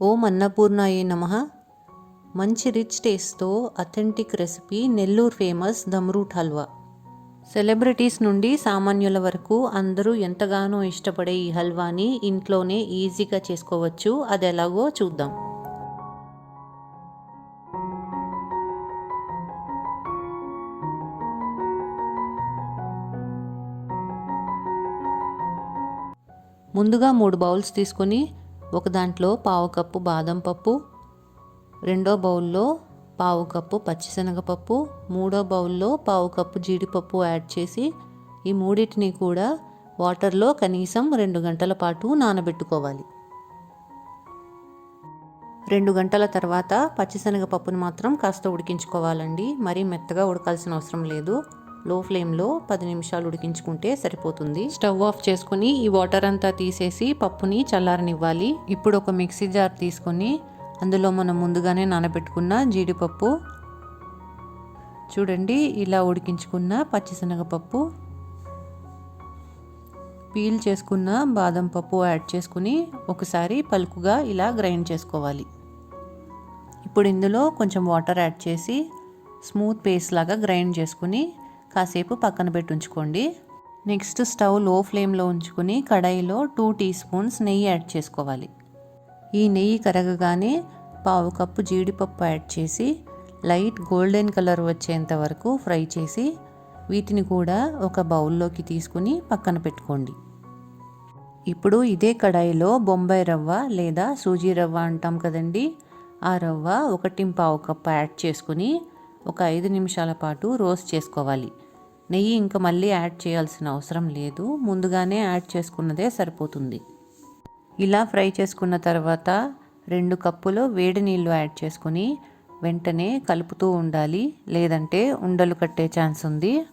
ఓం అన్నపూర్ణాయే నమ. మంచి rich టేస్ట్తో authentic recipe Nellore famous dumroot halwa. Celebrities నుండి సామాన్యుల వరకు అందరూ ఎంతగానో ఇష్టపడే ఈ హల్వాని ఇంట్లోనే ఈజీగా చేసుకోవచ్చు. అది ఎలాగో చూద్దాం. ముందుగా మూడు బౌల్స్ తీసుకొని ఒక దాంట్లో పావు కప్పు బాదం పప్పు రెండో బౌల్లో పావు కప్పు పచ్చిశనగపప్పు మూడో బౌల్లో పావు కప్పు జీడిపప్పు యాడ్ చేసి ఈ మూడింటిని కూడా వాటర్లో కనీసం రెండు గంటల పాటు నానబెట్టుకోవాలి. రెండు గంటల తర్వాత పచ్చిశనగపప్పును మాత్రం కాస్త ఉడికించుకోవాలండి. మరీ మెత్తగా ఉడకాల్సిన అవసరం లేదు. లో ఫ్లేమ్లో పది నిమిషాలు ఉడికించుకుంటే సరిపోతుంది. స్టవ్ ఆఫ్ చేసుకుని ఈ వాటర్ అంతా తీసేసి పప్పుని చల్లారనివ్వాలి. ఇప్పుడు ఒక మిక్సీ జార్ తీసుకొని అందులో మనం ముందుగానే నానబెట్టుకున్న జీడిపప్పు చూడండి ఇలా ఉడికించుకున్న పచ్చిశనగపప్పు పీల్ చేసుకున్న బాదం పప్పు యాడ్ చేసుకుని ఒకసారి పలుకుగా ఇలా గ్రైండ్ చేసుకోవాలి. ఇప్పుడు ఇందులో కొంచెం వాటర్ యాడ్ చేసి స్మూత్ పేస్ట్ లాగా గ్రైండ్ చేసుకుని కాసేపు పక్కన పెట్టి ఉంచుకోండి నెక్స్ట్ స్టవ్లో ఫ్లేమ్లో ఉంచుకుని కడాయిలో టూ టీ స్పూన్స్ నెయ్యి యాడ్ చేసుకోవాలి. ఈ నెయ్యి కరగగానే పావు కప్పు జీడిపప్పు యాడ్ చేసి లైట్ గోల్డెన్ కలర్ వచ్చేంత వరకు ఫ్రై చేసి వీటిని కూడా ఒక బౌల్లోకి తీసుకుని పక్కన పెట్టుకోండి. ఇప్పుడు ఇదే కడాయిలో బొంబాయి రవ్వ లేదా సూజీ రవ్వ అంటాం కదండి ఆ రవ్వ ఒకటి పావు కప్పు యాడ్ చేసుకుని ఒక ఐదు నిమిషాల పాటు రోస్ట్ చేసుకోవాలి. నెయ్యి ఇంకా మళ్ళీ యాడ్ చేయాల్సిన అవసరం లేదు. ముందుగానే యాడ్ చేసుకున్నదే సరిపోతుంది. ఇలా ఫ్రై చేసుకున్న తర్వాత రెండు కప్పులు వేడి నీళ్ళు యాడ్ చేసుకుని వెంటనే కలుపుతూ ఉండాలి. లేదంటే ఉండలు కట్టే ఛాన్స్ ఉంది.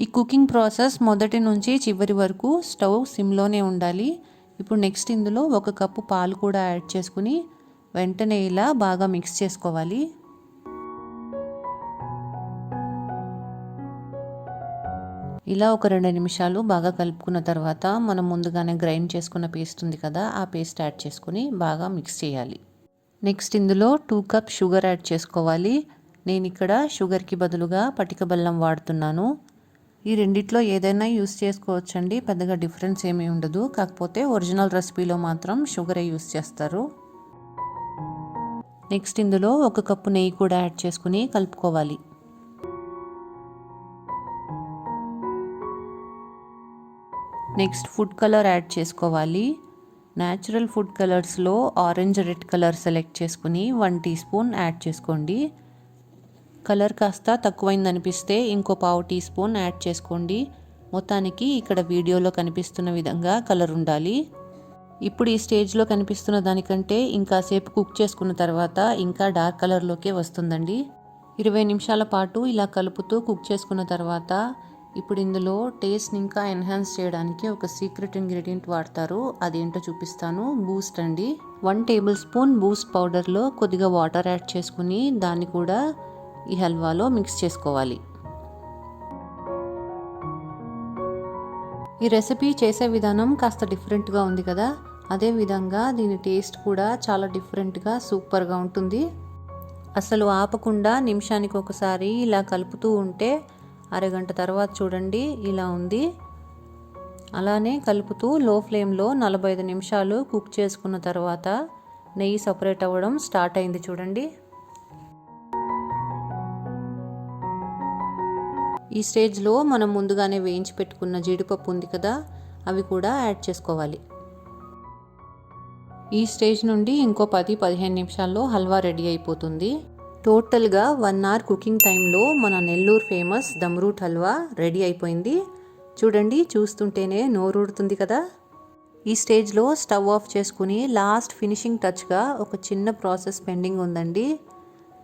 ఈ కుకింగ్ ప్రాసెస్ మొదటి నుంచి చివరి వరకు స్టవ్ సిమ్లోనే ఉండాలి. ఇప్పుడు నెక్స్ట్ ఇందులో ఒక కప్పు పాలు కూడా యాడ్ చేసుకుని వెంటనే ఇలా బాగా మిక్స్ చేసుకోవాలి. ఇలా ఒక రెండు నిమిషాలు బాగా కలుపుకున్న తర్వాత మనం ముందుగానే గ్రైండ్ చేసుకున్న పేస్ట్ ఉంది కదా ఆ పేస్ట్ యాడ్ చేసుకుని బాగా మిక్స్ చేయాలి. నెక్స్ట్ ఇందులో టూ కప్ షుగర్ యాడ్ చేసుకోవాలి. నేను ఇక్కడ షుగర్కి బదులుగా పటిక బెల్లం వాడుతున్నాను. ఈ రెండిట్లో ఏదైనా యూస్ చేసుకోవచ్చండి పెద్దగా డిఫరెన్స్ ఏమీ ఉండదు. కాకపోతే ఒరిజినల్ రెసిపీలో మాత్రం షుగరే యూస్ చేస్తారు. నెక్స్ట్ ఇందులో ఒక కప్పు నెయ్యి కూడా యాడ్ చేసుకుని కలుపుకోవాలి. నెక్స్ట్ ఫుడ్ కలర్ యాడ్ చేసుకోవాలి. న్యాచురల్ ఫుడ్ కలర్స్లో ఆరెంజ్ రెడ్ కలర్ సెలెక్ట్ చేసుకుని వన్ టీ స్పూన్ యాడ్ చేసుకోండి. కలర్ కాస్త తక్కువైంది అనిపిస్తే ఇంకో పావు టీ స్పూన్ యాడ్ చేసుకోండి. మొత్తానికి ఇక్కడ వీడియోలో కనిపిస్తున్న విధంగా కలర్ ఉండాలి. ఇప్పుడు ఈ స్టేజ్లో కనిపిస్తున్న దానికంటే ఇంకాసేపు కుక్ చేసుకున్న తర్వాత ఇంకా డార్క్ కలర్లోకే వస్తుందండి. ఇరవై నిమిషాల పాటు ఇలా కలుపుతూ కుక్ చేసుకున్న తర్వాత ఇప్పుడు ఇందులో టేస్ట్ని ఇంకా ఎన్హాన్స్ చేయడానికి ఒక సీక్రెట్ ఇంగ్రీడియంట్ వాడతారు. అదేంటో చూపిస్తాను. బూస్ట్ అండి. వన్ టేబుల్ స్పూన్ బూస్ట్ పౌడర్లో కొద్దిగా వాటర్ యాడ్ చేసుకుని దాన్ని కూడా ఈ హల్వాలో మిక్స్ చేసుకోవాలి. ఈ రెసిపీ చేసే విధానం కాస్త డిఫరెంట్గా ఉంది కదా. అదే విధంగా దీని టేస్ట్ కూడా చాలా డిఫరెంట్గా సూపర్గా ఉంటుంది. అసలు ఆపకుండా నిమిషానికి ఒకసారి ఇలా కలుపుతూ ఉంటే అరగంట తర్వాత చూడండి ఇలా ఉంది. అలానే కలుపుతూ లో ఫ్లేమ్లో నలభై ఐదు నిమిషాలు కుక్ చేసుకున్న తర్వాత నెయ్యి సపరేట్ అవ్వడం స్టార్ట్ అయింది చూడండి. ఈ స్టేజ్లో మనం ముందుగానే వేయించి పెట్టుకున్న జీడిపప్పు ఉంది కదా అవి కూడా యాడ్ చేసుకోవాలి. ఈ స్టేజ్ నుండి ఇంకో పది పదిహేను నిమిషాల్లో హల్వా రెడీ అయిపోతుంది. టోటల్గా వన్ అవర్ కుకింగ్ టైంలో మన నెల్లూరు ఫేమస్ దమ్రూట్ హల్వా రెడీ అయిపోయింది. చూడండి చూస్తుంటేనే నోరూడుతుంది కదా. ఈ స్టేజ్లో స్టవ్ ఆఫ్ చేసుకుని లాస్ట్ ఫినిషింగ్ టచ్గా ఒక చిన్న ప్రాసెస్ పెండింగ్ ఉందండి.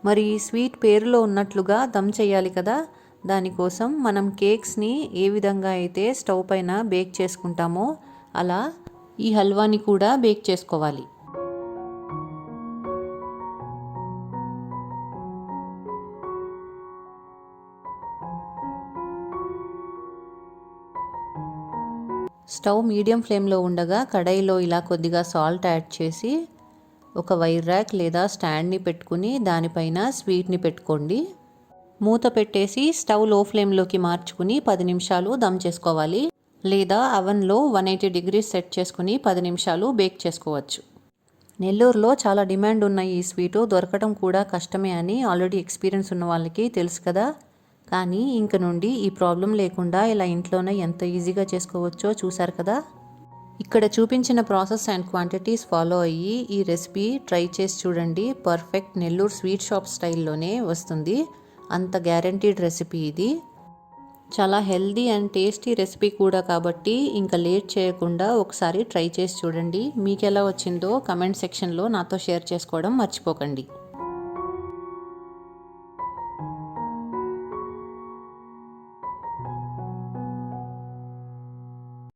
మరి ఈ స్వీట్ పేరులో ఉన్నట్లుగా దమ్ చేయాలి కదా. దానికోసం మనం కేక్స్ని ఏ విధంగా అయితే స్టవ్ పైన బేక్ చేసుకుంటామో అలా ఈ హల్వాని కూడా బేక్ చేసుకోవాలి. స్టవ్ మీడియం ఫ్లేమ్లో ఉండగా కడాయిలో ఇలా కొద్దిగా సాల్ట్ యాడ్ చేసి ఒక వైర్ ర్యాక్ లేదా స్టాండ్ని పెట్టుకుని దానిపైన స్వీట్ని పెట్టుకోండి. మూత పెట్టేసి స్టవ్లో ఫ్లేమ్లోకి మార్చుకుని పది నిమిషాలు దమ్ చేసుకోవాలి. లేదా అవెన్లో వన్ ఎయిటీ డిగ్రీస్ సెట్ చేసుకుని పది నిమిషాలు బేక్ చేసుకోవచ్చు. నెల్లూరులో చాలా డిమాండ్ ఉన్న ఈ స్వీటు దొరకడం కూడా కష్టమే అని ఆల్రెడీ ఎక్స్పీరియన్స్ ఉన్న వాళ్ళకి తెలుసు కదా. కానీ ఇంక నుండి ఈ ప్రాబ్లం లేకుండా ఇలా ఇంట్లోనే ఎంత ఈజీగా చేసుకోవచ్చో చూసారు కదా? ఇక్కడ చూపించిన ప్రాసెస్ అండ్ క్వాంటిటీస్ ఫాలో అయ్యి ఈ రెసిపీ ట్రై చేసి చూడండి. పర్ఫెక్ట్ నెల్లూరు స్వీట్ షాప్ స్టైల్లోనే వస్తుంది. అంత గ్యారంటీడ్ రెసిపీ ఇది. చాలా హెల్దీ అండ్ టేస్టీ రెసిపీ కూడా కాబట్టి ఇంకా లేట్ చేయకుండా ఒకసారి ట్రై చేసి చూడండి. మీకు ఎలా వచ్చిందో కమెంట్ సెక్షన్లో నాతో షేర్ చేసుకోవడం మర్చిపోకండి.